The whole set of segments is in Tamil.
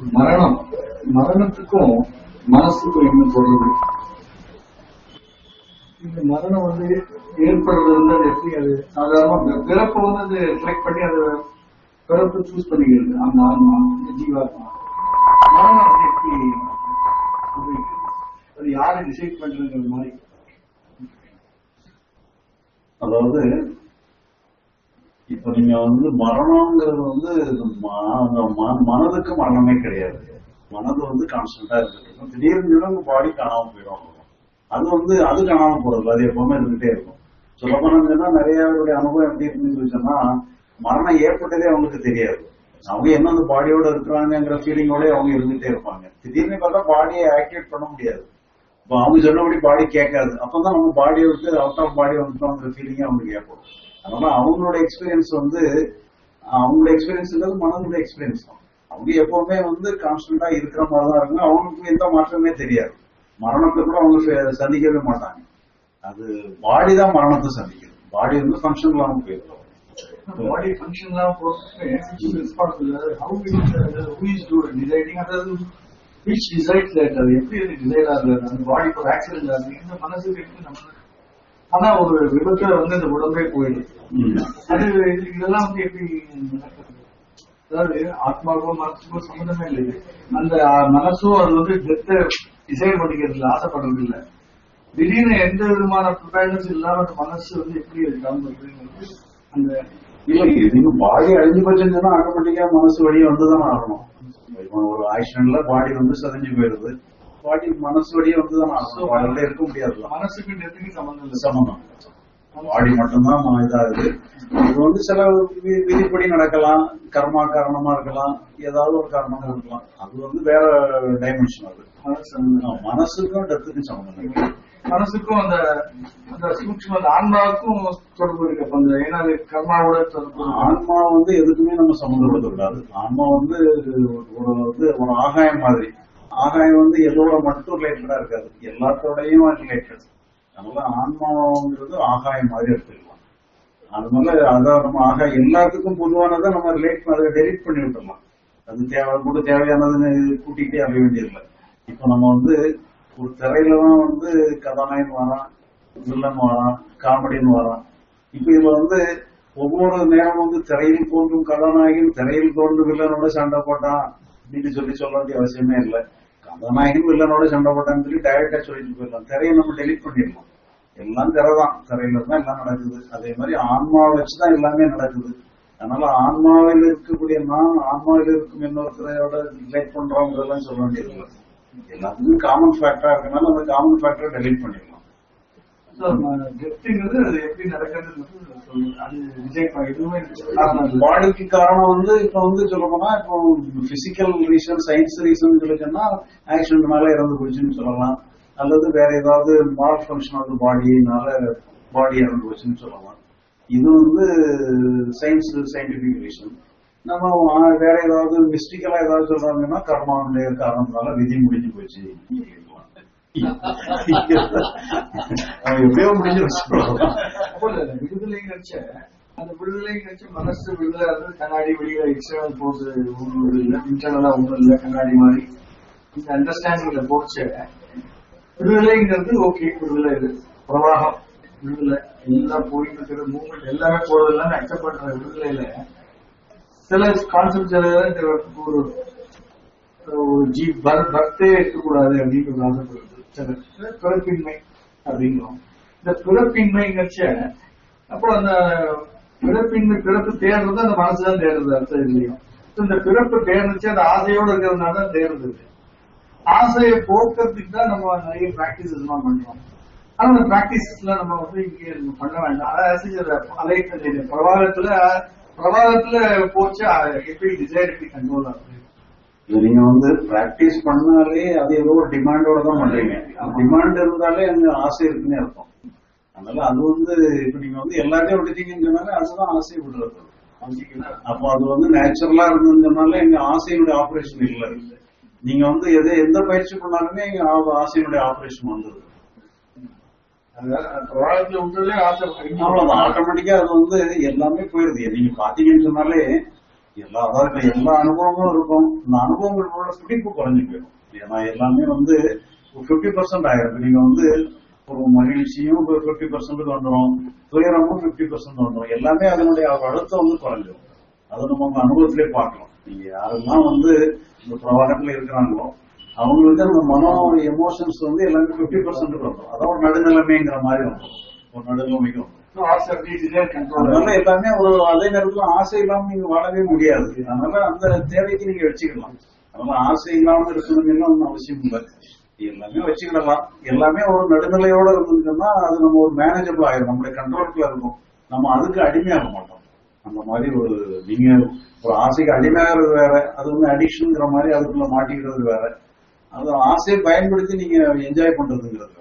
மரணம். மரணத்துக்கும் மனசுக்கும் என்ன தொடர்பு இந்த மரணம் வந்து ஏற்படுறது வந்து அது எப்படி? அது சாதாரணமா பிறப்பு வந்து அது செலக்ட் பண்ணி அது பிறப்பு சூஸ் பண்ணிக்கிறது. அந்த ஆன்மா ஜீவாத்மா. மரணம் வந்து எப்படி? அது யாரு டிசைட் பண்றதுங்கிற மாதிரி. அதாவது இப்ப நீங்க வந்து மரணம்ங்கிறது வந்து ம- ம- மனதுக்கு மரணமே கிடையாது. மனது வந்து கான்ஸ்டன்டா இருந்துட்டு திடீர்னு உங்க பாடி காணாம போயிடும். அது வந்து அது காணாம போறது அது எப்பவுமே இருந்துட்டே இருக்கும். சொல்ல போனா நிறைய பேருடைய அனுபவம் எப்படி இருக்குன்னு சொல்லி சொன்னா மரணம் ஏற்பட்டதே அவங்களுக்கு தெரியாது. அவங்க என்ன அந்த பாடியோட இருக்கிறாங்கிற ஃபீலிங்கோட அவங்க இருந்துட்டே இருப்பாங்க. திடீர்னு பார்த்தா பாடியை ஆக்டிவேட் பண்ண முடியாது. இப்போ அவங்க சொன்னபடி பாடி கேட்காது. அப்பதான் நம்ம பாடியை விட்டு அவுட் ஆஃப் பாடி வந்துட்டோங்கிற ஃபீலிங்கே அவங்களுக்கு ஏற்படும். அதனால அவங்களோட எக்ஸ்பீரியன்ஸ் வந்து அவங்களோட எக்ஸ்பீரியன்ஸ்ன்றது மனதோட எக்ஸ்பீரியன்ஸ் தான். அவங்க எப்பவுமே வந்து கான்ஸ்டன்டா இருக்கிற மாதிரி தான் இருக்குங்க. அவங்களுக்கு எந்த மாற்றமே தெரியாது. மரணத்தை கூட அவங்க சந்திக்கவே மாட்டாங்க. அது பாடி தான் மரணத்தை சந்திக்குது. பாடி வந்து ஃபங்க்ஷன் இல்லாம போயிடும் பாடி ஃபங்க்ஷன் எல்லாம் போறதுக்கு responsible how who is to deciding அதாவது விச் டிசைட் தட் அது எப்படி அது டிசைட் ஆகுது அந்த பாடி ஒரு ஆக்சிடென்ட் ஆகுது இந்த மனசுக்கு எப்படி நம்ம ஆனா ஒரு விபத்துல வந்து இந்த உடம்பே போயிடுது அது இது- இதெல்லாம் வந்து எப்படி அதாவது ஆத்மாவுக்கும் மனசுக்கும் சம்மந்தமே இல்லை. அந்த மனசும் அது வந்து டெத்தை டிசைட் பண்ணிக்கிறது இல்லை ஆசைப்படுறது இல்லை. திடீர்னு எந்த விதமான ப்ரிப்பேர்னஸ் இல்லாம அந்த மனசு வந்து எப்படி கவர்மெண்ட் அந்த இல்ல நீங்க பாடி அழிஞ்சு போச்சுன்னு சொன்னா ஆட்டோமேட்டிக்கா மனசு வழியே வந்துதான் ஆகணும். ஒரு ஆக்சிடென்ட்ல பாடி வந்து சதஞ்சு போயிருது பாடி மனசு வழியே வந்துதான் பாடியோட இருக்க முடியாதுல்ல. மனசுக்கு டெத்துக்கு சம்மந்தம் இல்லை? சம்மந்தம். பாடி மட்டும்தான் இதாகுது இது வந்து சில விதிப்படி நடக்கலாம். கர்மா காரணமா இருக்கலாம். ஏதாவது ஒரு காரணமா இருக்கலாம். அது வந்து வேற டைமென்ஷன் அது. மனசுக்கும் டெத்துக்கும் சம்மந்தம் இல்லை. மனசுக்கும் அந்த அந்த சூட்சும அந்த ஆன்மாவுக்கும் தொடர்பு இருக்கு. அப்ப அந்த ஏன்னா அது கர்மாவோட தொடர்பு. ஆன்மா வந்து எதுக்குமே நம்ம சம்மந்தப்படுத்தக்கூடாது. ஆன்மா வந்து ஒரு வந்து ஒரு ஆகாயம் மாதிரி. ஆகாயம் வந்து எதோட மட்டும் ரிலேட்டடா இருக்காது. எல்லாத்தோடையும் ரிலேட்டட் அதனால ஆன்மாங்கிறது ஆகாயம் மாதிரி எடுத்துக்கலாம். அதனால அதான் நம்ம ஆகாயம் எல்லாத்துக்கும் பொதுவானதை நம்ம ரிலேட் அதை டெலிட் பண்ணி விட்டுலாம் அது தேவை கூட தேவையானதுன்னு கூட்டிகிட்டே அறிய வேண்டியதில்லை. இப்போ நம்ம வந்து ஒரு திரையில தான் வந்து கதாநாயகன் வரான் வில்லன் வரான் காமெடின்னு வரான். இப்ப இதுல வந்து ஒவ்வொரு நேரம் வந்து திரையில் தோன்றும் கதாநாயகன் திரையில் தோன்றும் வில்லனோட சண்டை போட்டான் அப்படின்னு சொல்லி சொல்ல வேண்டிய அவசியமே இல்லை. கதாநாயகன் வில்லனோட சண்டை போட்டான்னு சொல்லி டைரக்டா சொல்லிட்டு போயிடலாம். திரையை நம்ம டெலிட் பண்ணிடலாம். எல்லாம் திரை தான். திரையில தான் எல்லாம் நடக்குது. அதே மாதிரி ஆன்மாவை வச்சுதான் எல்லாமே நடக்குது. அதனால ஆன்மாவில் இருக்கக்கூடிய நான் ஆன்மாவில் இருக்கும் இன்னொருத்தரையோட ரிலேட் பண்றோங்கிறதெல்லாம் சொல்ல வேண்டியது எல்லாத்துக்கும் காமன் ஃபேக்டரா இருக்கனால அந்த காமன் ஃபேக்டரை டெலிட் பண்ணிடலாம். பாடிக்கு காரணம் வந்து இப்ப வந்து சொல்ல போனா இப்போ பிசிக்கல் ரீசன் சயின்ஸ் ரீசன் சொல்லி சொன்னா ஆக்சிடென்ட்னால இறந்து போச்சுன்னு சொல்லலாம். அல்லது வேற ஏதாவது மால் ஃபங்க்ஷன் ஆஃப் பாடினால பாடி இறந்து போச்சுன்னு சொல்லலாம். இது வந்து சயின்ஸ் சயின்டிபிக் ரீசன் நம்ம வேற ஏதாவது மிஸ்டிக்கலா ஏதாவது சொல்றாங்கன்னா கர்மாவுடைய காரணத்தினால விதி முடிஞ்சு போச்சு. எப்பயோ முடிஞ்சு அப்போ விடுதலை நினைச்ச அந்த விடுதலை நினைச்ச மனசு விடுதலை கண்ணாடி வெளியில எக்ஸ்டர்னல் போர்ஸ் ஒன்றும் இல்லை இன்டர்னலா ஒன்றும் இல்லை கண்ணாடி மாதிரி. இந்த அண்டர்ஸ்டாண்டிங்ல போச்சு. விடுதலைங்கிறது ஓகே விடுதலை இது. பிரவாகம் விடுதலை. எல்லாம் போயிட்டு இருக்கிற மூவ்மெண்ட் எல்லாமே போறது எல்லாமே அக்செப்ட் பண்ற விடுதலையில. சில கான்செப்ட் இந்த ஒரு ஒரு ஜீ பர்த்தே இருக்கக்கூடாது அப்படின்னு ஒரு ஆசைப்படுது பிறப்பின்மை அப்படிங்கிறோம். இந்த பிறப்பின்மைங்கிறச்ச அப்புறம் அந்த பிறப்பின்மை பிறப்பு தேடுறது அந்த மனசுதான் தேடுறது அர்த்தம் இல்லையோ. இந்த பிறப்பு தேர்ந்துச்சு அந்த ஆசையோட இருக்கிறதுனால தான் தேடுறது ஆசையை போக்குறதுக்கு தான் நம்ம நிறைய பிராக்டிசஸ் எல்லாம் பண்றோம் ஆனா அந்த பிராக்டிசஸ்ல நம்ம வந்து இங்கே பண்ண வேண்டாம். அதாவது அலைக்கிறது பிரபாகத்துல பிரவாகத்துல போச்சு எப்படி டிசைட் எப்படி கண்ட்ரோல் ஆகுது? இது நீங்க வந்து பிராக்டிஸ் பண்ணாலே அது ஏதோ ஒரு டிமாண்டோட தான் பண்றீங்க. டிமாண்ட் இருந்தாலே அங்க ஆசை இருக்குன்னு அர்த்தம். அதனால அது வந்து இப்ப நீங்க வந்து எல்லாத்தையும் விட்டுட்டீங்கன்னு சொன்னாலே அதுதான் ஆசையை விடுறது. அப்போ அது வந்து நேச்சுரலா இருந்ததுன்னு சொன்னாலே எங்க ஆசையினுடைய ஆபரேஷன் இல்ல. நீங்க வந்து எது எந்த பயிற்சி பண்ணாலுமே எங்க ஆசையினுடைய ஆபரேஷன் வந்துருது. அவ்வளவுதான். ஆட்டோமேட்டிக்கா அது வந்து எல்லாமே போயிருது. நீங்க பாத்தீங்கன்னு சொன்னாலே எல்லா அதாவது எல்லா அனுபவங்களும் இருக்கும். இந்த அனுபவங்களோட பிடிப்பு குறைஞ்சு போயிடும். ஏன்னா எல்லாமே வந்து ஒரு ஃபிஃப்டி பர்சன்ட் ஆயிரும். நீங்க வந்து ஒரு மகிழ்ச்சியும் ஃபிஃப்டி பர்சன்ட் வந்துடும் துயரமும் ஃபிஃப்டி பர்சன்ட் வந்துடும் எல்லாமே அதனுடைய அழுத்தம் வந்து குறைஞ்சிடும் அதை நம்ம உங்க அனுபவத்திலே பார்க்கலாம் நீங்க யாரெல்லாம் வந்து இந்த பிரவாகத்துல இருக்கிறாங்களோ அவங்களுக்கு அந்த மனோ எமோஷன்ஸ் வந்து எல்லாமே ஃபிஃப்டி பர்சன்ட் வந்துடும் அதான் ஒரு நடுநிலைமைங்கிற மாதிரி வந்துடும் ஒரு நடுநிலைமைக்கு வந்துடும் அதனால எல்லாமே ஒரு அதே நேரத்துல ஆசை இல்லாம நீங்க வாழவே முடியாது. அதனால அந்த தேவைக்கு நீங்க வச்சுக்கலாம். அதனால ஆசை இல்லாம இருக்கணும்னு ஒன்றும் அவசியம் இல்லை. எல்லாமே வச்சுக்கிடலாம். எல்லாமே ஒரு நடுநிலையோட இருந்துச்சுன்னா அது நம்ம ஒரு மேனேஜபிள் ஆயிரும். நம்மளுடைய கண்ட்ரோலுக்குள்ள இருக்கும். நம்ம அதுக்கு அடிமையாக மாட்டோம். அந்த மாதிரி ஒரு நீங்க ஒரு ஆசைக்கு அடிமையாகிறது வேற. அது வந்து அடிக்ஷன்ங்கிற மாதிரி அதுக்குள்ள மாட்டிக்கிறது வேற. அது ஆசையை பயன்படுத்தி நீங்க என்ஜாய் பண்றதுங்கிறது.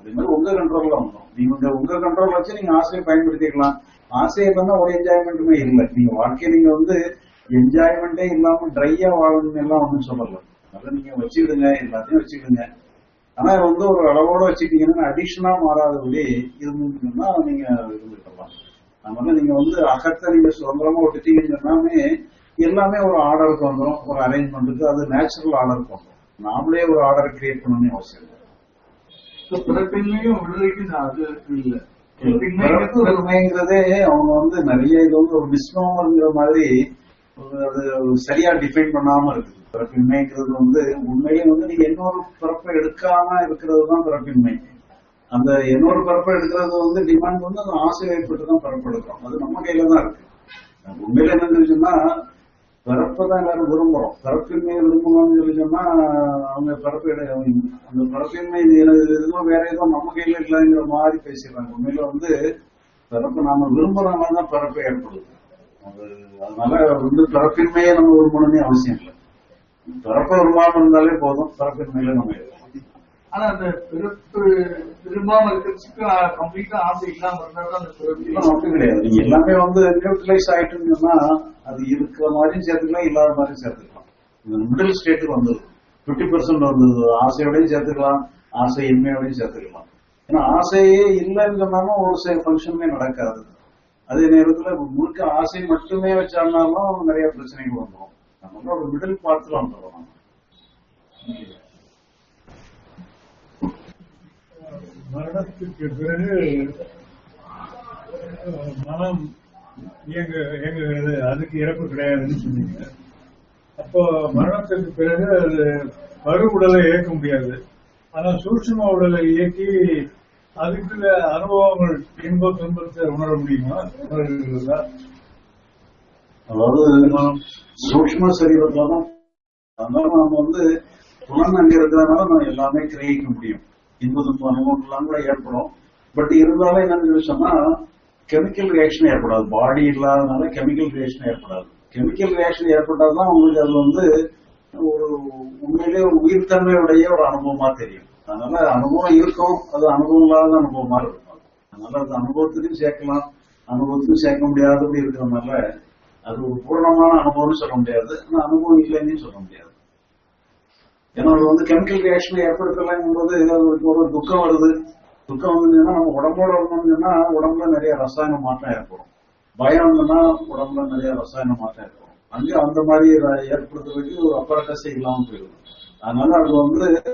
அதே மாதிரி உங்க கண்ட்ரோல்ல வந்துடும் நீங்க உங்க- உங்க கண்ட்ரோல் வச்சு நீங்க ஆசையை பயன்படுத்திக்கலாம். ஆசையை பண்ணா ஒரு என்ஜாய்மெண்ட்டுமே இல்லை. நீங்க வாழ்க்கையை நீங்க வந்து என்ஜாய்மெண்ட்டே இல்லாம ட்ரையா வாழணும்னு எல்லாம் ஒண்ணும் சொல்லல. அதை நீங்க வச்சுக்கிடுங்க எல்லாத்தையும் வச்சுக்கிடுங்க. ஆனா வந்து ஒரு அளவோட வச்சுக்கிட்டீங்கன்னா அடிஷனா மாறாதபடி இருந்துச்சுன்னா நீங்க இருந்துக்கலாம் அதனால நீங்க வந்து அகத்தை நீங்க சுதந்திரமா விட்டுட்டீங்கன்னு சொன்னாமே எல்லாமே ஒரு ஆர்டருக்கு வந்துடும் ஒரு அரேஞ்ச்மெண்ட்டுக்கு அது நேச்சுரல் ஆர்டருக்கு வந்துடும் நாமளே ஒரு ஆர்டர் கிரியேட் பண்ணணும்னு அவசியம் இல்லை. பிறப்பின்மையும் விடுதலைக்கு அது இல்ல. அவங்க வந்து நிறைய இது வந்து ஒரு மிஸ்னோமர்ங்கிற மாதிரி அது சரியா டிஃபைன் பண்ணாம இருக்குது. பிறப்பின்மைங்கிறது வந்து உண்மையிலே வந்து நீங்க இன்னொரு பிறப்பை எடுக்காம இருக்கிறது தான் பிறப்பின்மை. அந்த இன்னொரு பிறப்பை எடுக்கிறது வந்து டிமாண்ட் வந்து அந்த ஆசை ஏற்பட்டு தான் பிறப்பு எடுக்கிறோம் அது நம்ம கையில தான் இருக்கு. உண்மையில என்னன்னு சொன்னா பிறப்பை தான் எல்லாரும் விரும்புறோம். பிறப்பின்மை விரும்பணும்னு சொல்லி சொன்னா அவங்க பிறப்பு அந்த பிறப்பின்மை எனக்கு எதுவும் வேற ஏதோ நம்ம கையில இல்லைங்கிற மாதிரி பேசிடுறாங்க. உண்மையில வந்து பிறப்பு நாம விரும்புறவங்க தான் பிறப்பை ஏற்படுது. அது அதனால வந்து பிறப்பின்மையை நம்ம விரும்பணும்னே அவசியம் இல்லை. பிறப்பை விரும்பாம இருந்தாலே போதும். பிறப்பின்மையில நம்ம இருக்கலாம் ஆனா அந்த பிறப்பு விரும்பாம இருக்கிறதுக்கு கம்ப்ளீட்டா ஆசை இல்லாம இருந்தாதான் அந்த பிறப்பு மட்டும் கிடையாது. நீங்க எல்லாமே வந்து நியூட்ரலைஸ் ஆயிட்டுன்னு அது இருக்கிற மாதிரியும் சேர்த்துக்கலாம் இல்லாத மாதிரியும் சேர்த்துக்கலாம். இந்த மிடில் ஸ்டேட்டுக்கு வந்தது. பிப்டி பர்சன்ட் வந்தது ஆசையோடையும் சேர்த்துக்கலாம் ஆசை இன்மையோடையும் சேர்த்துக்கலாம். ஏன்னா ஆசையே இல்லைன்னு சொன்னாலும் ஒரு சில ஃபங்க்ஷனுமே நடக்காது. அதே நேரத்துல முழுக்க ஆசை மட்டுமே வச்சாலும் நிறைய பிரச்சனைகள் வந்துடும் அதனால ஒரு மிடில் பார்த்துல வந்துடும் நம்ம. மரணத்துக்கு பிறகு மனம் இயங்க இயங்குகிறது. அதுக்கு இறப்பு கிடையாதுன்னு சொன்னீங்க. அப்போ மரணத்துக்கு பிறகு அது மறு உடலை இயக்க முடியாது. ஆனா சூட்சும உடலை இயக்கி அதுக்குள்ள அனுபவங்கள் இன்ப துன்பத்தை உணர முடியுமா? உணர்கிறதா அதாவது சூக்ம சரீரத்துல தான் அதனால நம்ம வந்து புலன் அங்க இருக்கிறதுனால நம்ம எல்லாமே கிரகிக்க முடியும். இன்ப துன்ப கூட ஏற்படும். பட் இருந்தாலும் என்னன்னு சொன்னா கெமிக்கல் ரியாக்ஷன் ஏற்படாது. பாடி இல்லாதனால கெமிக்கல் ரியாக்ஷன் ஏற்படாது. கெமிக்கல் ரியாக்ஷன் ஏற்பட்டால்தான் உங்களுக்கு அது வந்து ஒரு உண்மையிலே ஒரு உயிர்த்தன்மையுடைய ஒரு அனுபவமா தெரியும். அதனால அனுபவம் இருக்கும். அது அனுபவம் இல்லாத அனுபவமா இருக்கும். அதனால அது அனுபவத்துக்கும் சேர்க்கலாம். அனுபவத்துக்கும் சேர்க்க முடியாதபடி இருக்கிறதுனால அது ஒரு பூர்ணமான அனுபவம்னு சொல்ல முடியாது. ஆனா அனுபவம் இல்லைன்னு சொல்ல முடியாது. ஏன்னா அது வந்து கெமிக்கல் ரியாக்ஷன் ஏற்படுத்தலாம் போது அதுக்கு ஒரு துக்கம் வருது. துக்கம் வந்ததுன்னா நம்ம உடம்போட இருந்தோம்னா உடம்புல நிறைய ரசாயன மாற்றம் ஏற்படும். பயம் வந்ததுன்னா உடம்புல நிறைய ரசாயன மாற்றம் ஏற்படும். அங்கே அந்த மாதிரி ஏற்படுத்துறதுக்கு ஒரு அப்பரட்டஸே இல்லாம போயிடும். அதனால அது வந்து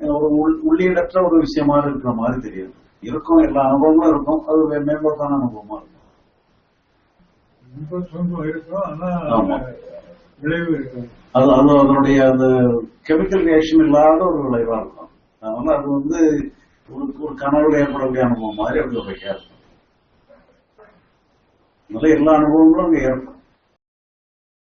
ஒரு உள்- உள்ளீடற்ற ஒரு விஷயமா இருக்கிற மாதிரி தெரியும் இருக்கும் எல்லா அனுபவங்களும் இருக்கும். அது மே- மேம்போக்கான அனுபவமா இருக்கும். துன்பம் இருக்கும் ஆனா அது அது அதனுடைய அந்த கெமிக்கல் ரியாக்ஷன் இல்லாத ஒரு விளைவா இருக்கும். அதனால அது வந்து ஒரு ஒரு கனவுல ஏற்படக்கூடிய அனுபவம் மாதிரி அப்படி ஒரு வைக்காது. அதனால எல்லா அனுபவங்களும் அங்க ஏற்படும்.